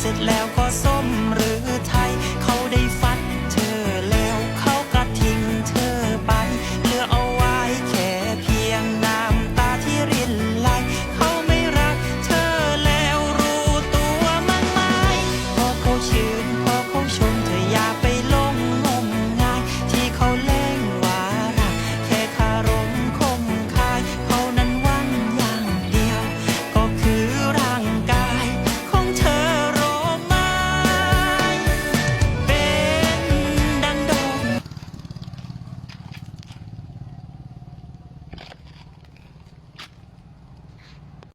เสร็จแล้วก็ส่